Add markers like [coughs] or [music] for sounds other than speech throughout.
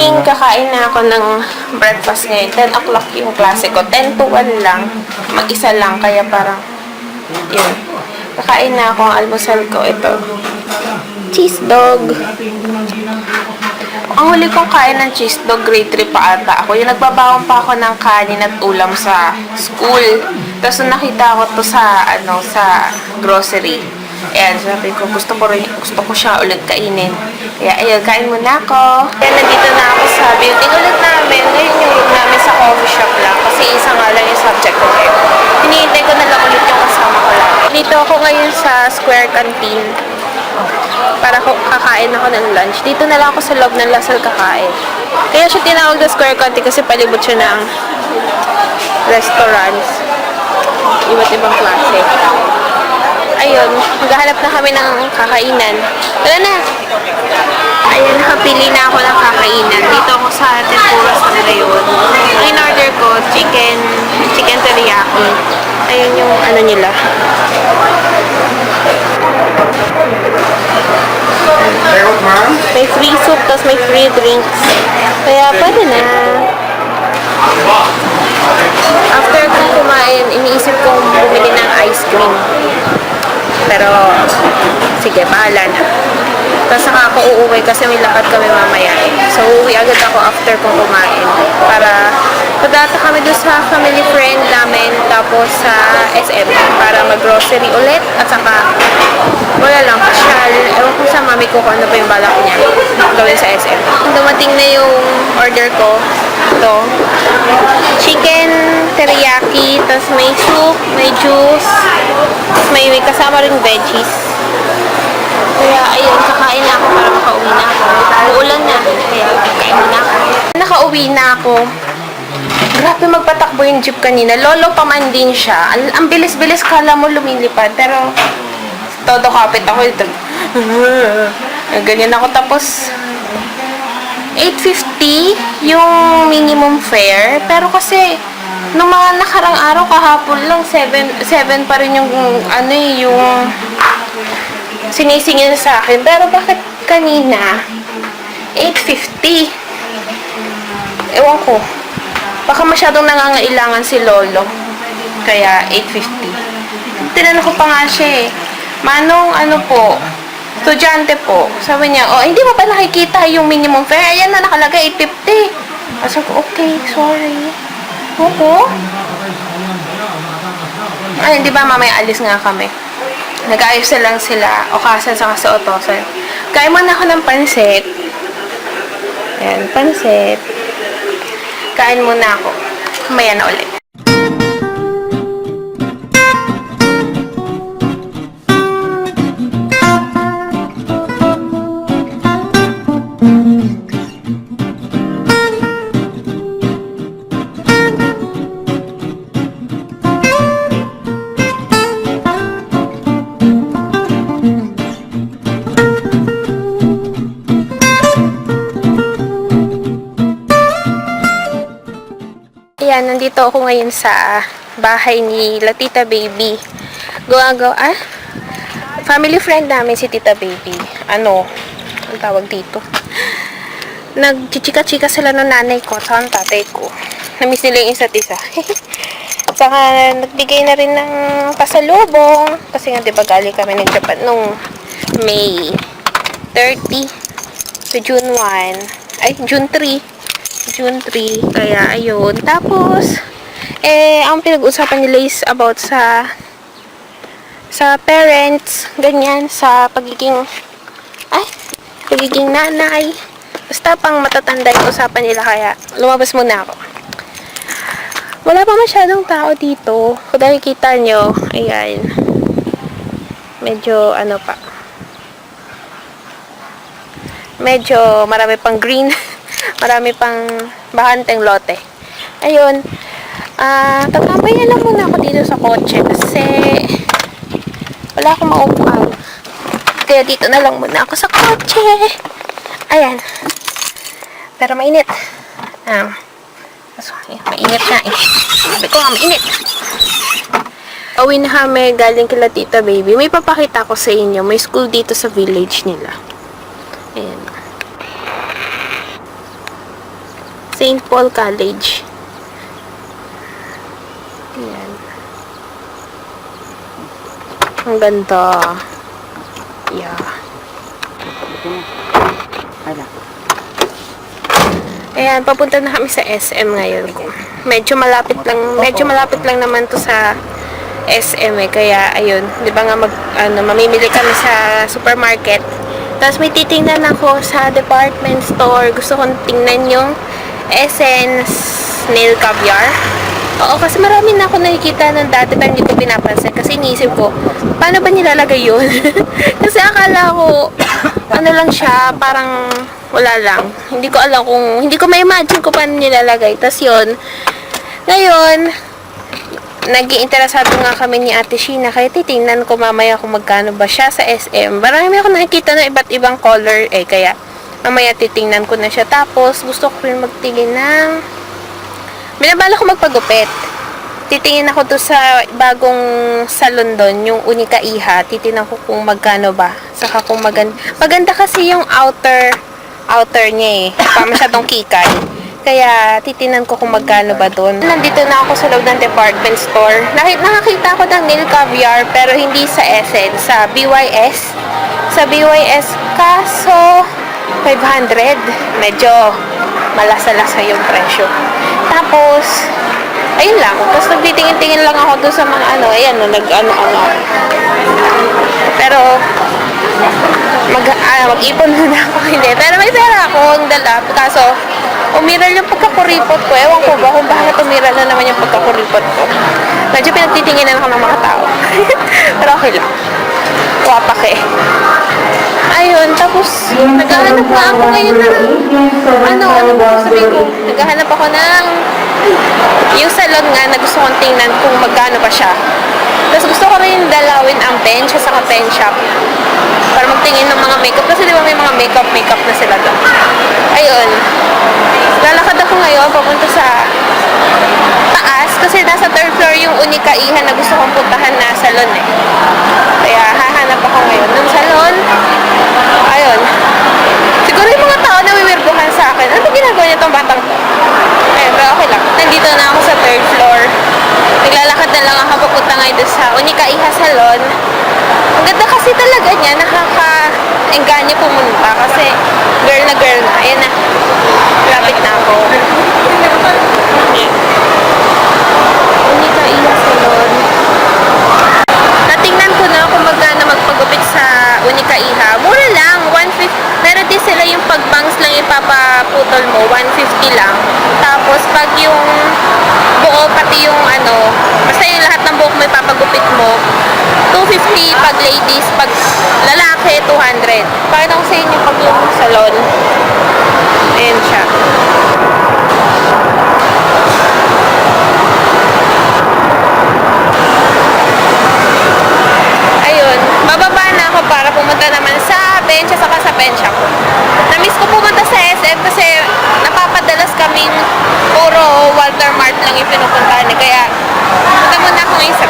morning, kakain na ako ng breakfast ngayon. 10 o'clock yung klase ko. 10 to 1 lang. Mag-isa lang, kaya parang, yun. Kakain na ako ang almusal ko. Ito. Cheese dog. Ang huli kong kain ng cheese dog, grade 3 pa ata ako. Yung nagbabawang pa ako ng kanin at ulam sa school. Tapos nakita ko to sa, ano, sa grocery. Ayan, sabi ko, gusto ko gusto ko siya ulit kainin. Kaya, ayun, kain muna ako. Kaya nandito na ako sa building ulit namin. Ngayon yung room namin sa coffee shop lang. Kasi isa nga lang yung subject ko ngayon. Hinihintay ko na lang ulit yung kasama ko lang. Dito ako ngayon sa Square Canteen para kakain ako ng lunch. Dito na lang ako sa loob ng Lasal kakain. Kaya siya tinawag na Square Conti kasi palibot siya ng restaurants. Iba't ibang klase. Ayun, maghahanap na kami ng kakainan. Tara na! Ayun, nakapili na ako ng kakainan. Dito ako sa tempura sa ngayon. Ang in-order ko, chicken, chicken teriyaki. Ayun yung ano nila. May free soup, tapos may free drinks. Kaya pwede na. After kong kumain, iniisip kong bumili ng ice cream. Pero, sige, bahala na. Tapos saka ako uuwi kasi may lakad kami mamaya eh. So, uuwi agad ako after kong kumain. Para, padata kami doon sa family friend namin, tapos sa SM, para mag-grocery ulit. At saka, wala lang, pasyal. Ewan ko sa mami ko kung ano pa yung balak niya gawin sa SM. Dumating na yung order ko. Ito. Chicken teriyaki, tapos may soup, may juice, tapos may, may kasama rin veggies. Kaya ayun, kakain na ako para makauwi na ako. Uulan na, kaya kain na ako. Nakauwi na ako. Grabe magpatakbo yung jeep kanina. Lolo pa man din siya. Ang, ang bilis-bilis kala mo lumilipad. Pero, todo kapit ako ito. [laughs] Ganyan ako. Tapos, 850 yung minimum fare. Pero kasi, nung mga nakarang araw kahapon lang, 7, 7 pa rin yung, ano eh, yung sinisingil sa akin. Pero bakit kanina, 850? Ewan ko. Baka masyadong nangangailangan si Lolo. Kaya 850. Tinanong ko pa nga siya eh. Manong ano po, estudyante po. Sabi niya, oh, hindi mo pa nakikita yung minimum fare. Ayan na, nakalagay 850. Sabi ko, okay, sorry. Oo. Ay, di ba mamaya alis nga kami. Nag-ayos na lang sila, okasan sa sa otosan. Kain muna ako ng pansit. Ayan, pansit. Kain muna ako. Kumaya na ulit. Nandito ako ngayon sa bahay ni La Tita Baby. Gawa-gawa, ah? Family friend namin si Tita Baby. Ano? Ang tawag dito? Nagchichika-chika sila ng nanay ko sa tatay ko. Namiss nila yung isa't isa. [laughs] Saka nagbigay na rin ng pasalubong. Kasi nga, di ba, galing kami ng Japan nung May 30 to June 1. Ay, June 3. June 3. Kaya, ayun. Tapos, eh, ang pinag-usapan nila is about sa sa parents, ganyan, sa pagiging ay, pagiging nanay. Basta pang matatanda yung usapan nila kaya lumabas muna ako. Wala pa masyadong tao dito. Kung nakikita nyo, ayan. Medyo ano pa. Medyo marami pang green. [laughs] marami pang bahanteng lote. Ayun. Ah, tatambay na lang muna ako dito sa kotse kasi wala akong maupuan. Kaya dito na lang muna ako sa kotse. Ayan. Pero mainit. Um, so, ayan, mainit na eh. Sabi ko nga, mainit. Uwi na kami galing kila tita baby. May papakita ko sa inyo. May school dito sa village nila. Ayan. St. Paul College. Ayan. Ang ganda. Yeah. Ayan, papunta na kami sa SM ngayon. Medyo malapit lang, medyo malapit lang naman to sa SM eh. Kaya, ayun, di ba nga mag, ano, mamimili kami sa supermarket. Tapos may titingnan ako sa department store. Gusto kong tingnan yung Essence Nail Caviar. Oo, kasi marami na ako nakikita ng dati pero hindi pinapansin. Kasi iniisip ko, paano ba nilalagay yun? [laughs] kasi akala ko, [coughs] ano lang siya, parang wala lang. Hindi ko alam kung, hindi ko ma-imagine kung paano nilalagay. Tapos yun, ngayon, naging interesado nga kami ni Ate Sheena kaya titingnan ko mamaya kung magkano ba siya sa SM. Marami ako nakikita ng iba't ibang color eh, kaya mamaya titingnan ko na siya. Tapos, gusto ko rin magtingin ng Binabala ko magpagupit. Titingin ako doon sa bagong salon doon, yung Unika Iha. Titingnan ko kung magkano ba. Saka kung maganda. Maganda kasi yung outer outer niya eh. Pa masyadong kikay. Kaya titingnan ko kung magkano ba doon. Nandito na ako sa loob ng department store. Nakita, nakakita ko ng nail caviar pero hindi sa Essence, sa BYS. Sa BYS kaso 500. Medyo malasa-lasa yung presyo. Tapos, ayun lang. Tapos nagtitingin-tingin lang ako doon sa mga ano, ayan, no, nag-ano-ano ako. Pero, mag, ah, mag-ipon muna ako, [laughs] hindi. Pero may pera ako, ang dala. Kaso, umiral yung pagkakuripot ko. Ewan ko ba kung bakit umiral na naman yung pagkakuripot ko. Medyo pinagtitinginan ako ng mga tao. [laughs] Pero okay lang. Wapak eh. Ayun, tapos naghahanap nga ako ngayon ng ano, ano ba sabihin ko? Naghahanap ako ng yung salon nga na gusto kong tingnan kung magkano pa siya. Tapos gusto ko rin dalawin ang bench sa pen shop para magtingin ng mga makeup kasi di ba may mga makeup makeup na sila doon. Ayun. Lalakad ako ngayon papunta sa kasi nasa third floor yung unika iha na gusto kong puntahan na salon eh. Kaya hahanap ako ngayon ng salon. Ayun. Siguro yung mga tao na wiwirduhan sa akin. Ano ginagawa niya tong batang to? Ayun, pero okay lang. Nandito na ako sa third floor. Naglalakad na lang ako papunta ngayon doon sa Unika Iha Salon. Ang ganda kasi talaga niya. Nakaka-engganyo pumunta kasi girl na girl na. Ayan na. Lapit na ako. Ayan. Unika Iha Salon. Natingnan ko na kung magkano magpagupit sa Unika Iha. Mura lang, 150. Meron din sila yung pagbangs lang ipapaputol mo, 150 lang. Tapos pag yung buo, pati yung ano, basta yung lahat ng buhok mo ipapagupit mo, 250 pag ladies, pag lalaki, 200. Pakita ko sa inyo pag yung salon. Ayan siya.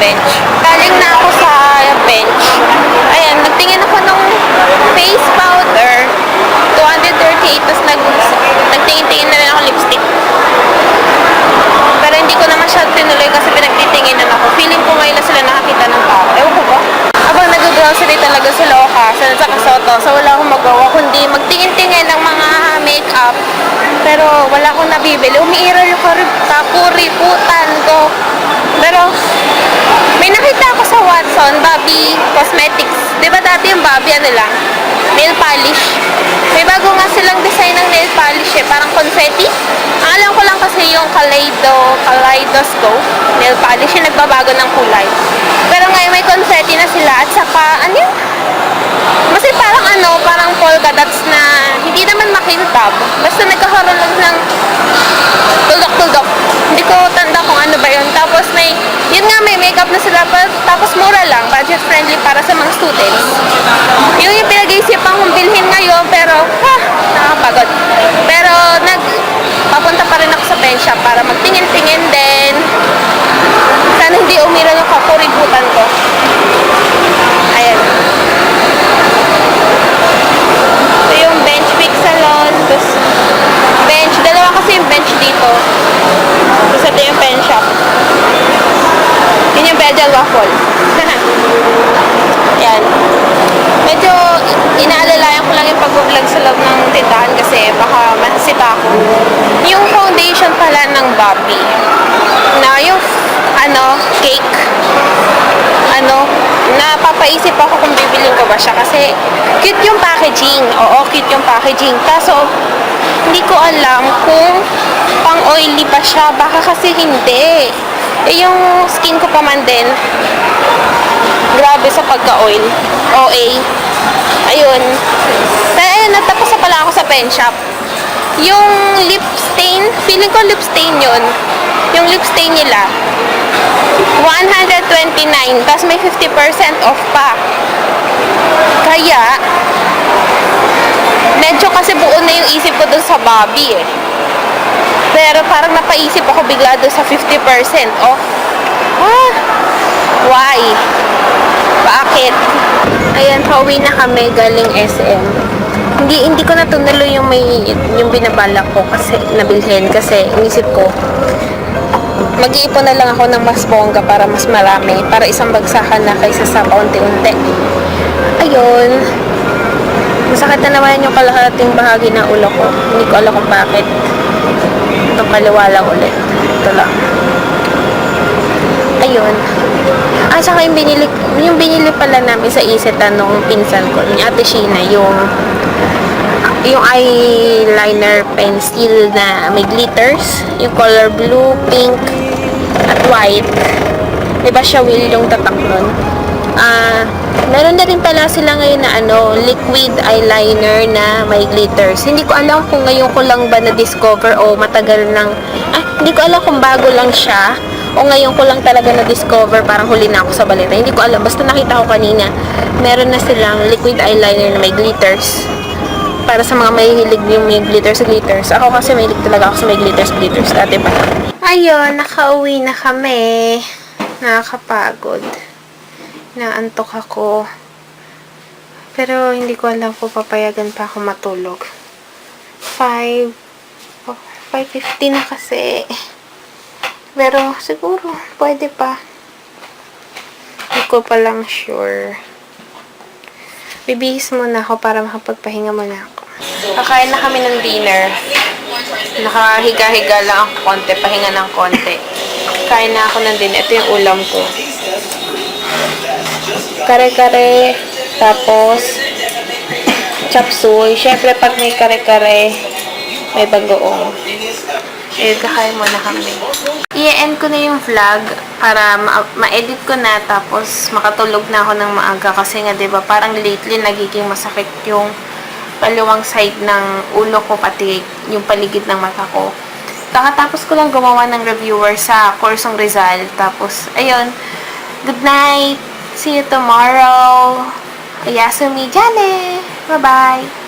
Bench. Galing na ako sa bench. Ayan, nagtingin ako nung face powder. 238, tapos nag, nagtingin-tingin na rin ako lipstick. Pero hindi ko naman siya tinuloy kasi pinagtitinginan ako. Feeling ko ngayon na sila nakakita ng tao. Ewan ko ba? Abang nag-grocery talaga sa Loka, sa sa Soto, so wala akong magawa kundi magtingin-tingin ng mga makeup. Pero wala akong nabibili. Umiiral yung karib- kapuriputan ko. Pero may nakita ako sa Watson, Bobby Cosmetics. Di ba dati yung Bobby ano lang? Nail polish. May bago nga silang design ng nail polish eh, parang confetti. Ang alam ko lang kasi yung Kaleido, Kaleidoscope nail polish yung nagbabago ng kulay. Pero ngayon may confetti na sila at saka, ano yun? Kasi parang ano, parang polka dots na hindi naman makintab. Basta nagkakaroon lang ng tuldok-tuldok. Hindi ko tanda kung ano ba yun. Tapos may, yun nga may makeup na sila. Tapos mura lang, budget friendly para sa mga students. Yung yung pinag-iisipan kong bilhin ngayon, pero, ha, nakakapagod open siya para magtingin-tingin din. Sana hindi umira ng kakuributan ko. Ayan. Ito yung bench pick salon. Tapos, bench. Dalawa kasi yung bench dito. Tapos ito yung pen shop. Yun yung Belgian waffle. inaalalayan ko lang yung pag-vlog sa loob ng tindahan kasi baka masita ako. Yung foundation pala ng Bobby na yung ano, cake ano, napapaisip ako kung bibiling ko ba siya kasi cute yung packaging. Oo, cute yung packaging. Kaso, hindi ko alam kung pang oily ba siya. Baka kasi hindi. Eh, yung skin ko pa man din, grabe sa pagka-oil. OA. Ayun. Pero ayun, natapos na pala ako sa pen shop. Yung lip stain, feeling ko lip stain yun. Yung lip stain nila, 129, tapos may 50% off pa. Kaya, medyo kasi buo na yung isip ko dun sa Bobby eh. Pero parang napaisip ako bigla dun sa 50% off. Ah, why? Bakit? Ayan, pauwi na kami galing SM. Hindi hindi ko na tunuloy yung may yung binabalak ko kasi nabilhin kasi inisip ko mag-iipon na lang ako ng mas bongga para mas marami para isang bagsakan na kaysa sa paunti-unti. Ayun. Masakit na naman yung kalahating bahagi ng ulo ko. Hindi ko alam kung bakit. Itong kaliwa ulit. Ito lang. Ayun. Ah, saka yung binili, yung binili pala namin sa Isetan nung pinsan ko, ni Ate Sheena, yung yung eyeliner pencil na may glitters, yung color blue, pink, at white. Diba siya will yung tatak nun? Ah, meron na rin pala sila ngayon na ano, liquid eyeliner na may glitters. Hindi ko alam kung ngayon ko lang ba na-discover o matagal nang, ah, hindi ko alam kung bago lang siya o ngayon ko lang talaga na-discover, parang huli na ako sa balita. Hindi ko alam, basta nakita ko kanina, meron na silang liquid eyeliner na may glitters para sa mga mahihilig yung may glitters glitters. Ako kasi mahilig talaga ako sa may glitters glitters dati pa. Ayun, nakauwi na kami. Nakakapagod. Naantok ako. Pero hindi ko alam kung papayagan pa ako matulog. 5 oh, 5.50 na kasi. Pero siguro pwede pa. Hindi ko pa lang sure. Bibihis muna ako para makapagpahinga muna ako. Kakain na kami ng dinner. Nakahiga-higa lang ako konti, pahinga ng konti. Kain na ako ng dinner. Ito yung ulam ko. Kare-kare, tapos chop suey. Siyempre, pag may kare-kare, may bagoong. Eh, kakain muna kami. I-end ko na yung vlog para ma- ma-edit ko na tapos makatulog na ako ng maaga kasi nga 'di ba parang lately nagiging masakit yung kaliwang side ng ulo ko pati yung paligid ng mata ko. Kakatapos ko lang gumawa ng reviewer sa Corsong Rizal tapos ayun. Good night. See you tomorrow. Ayasumi Jane. Bye-bye.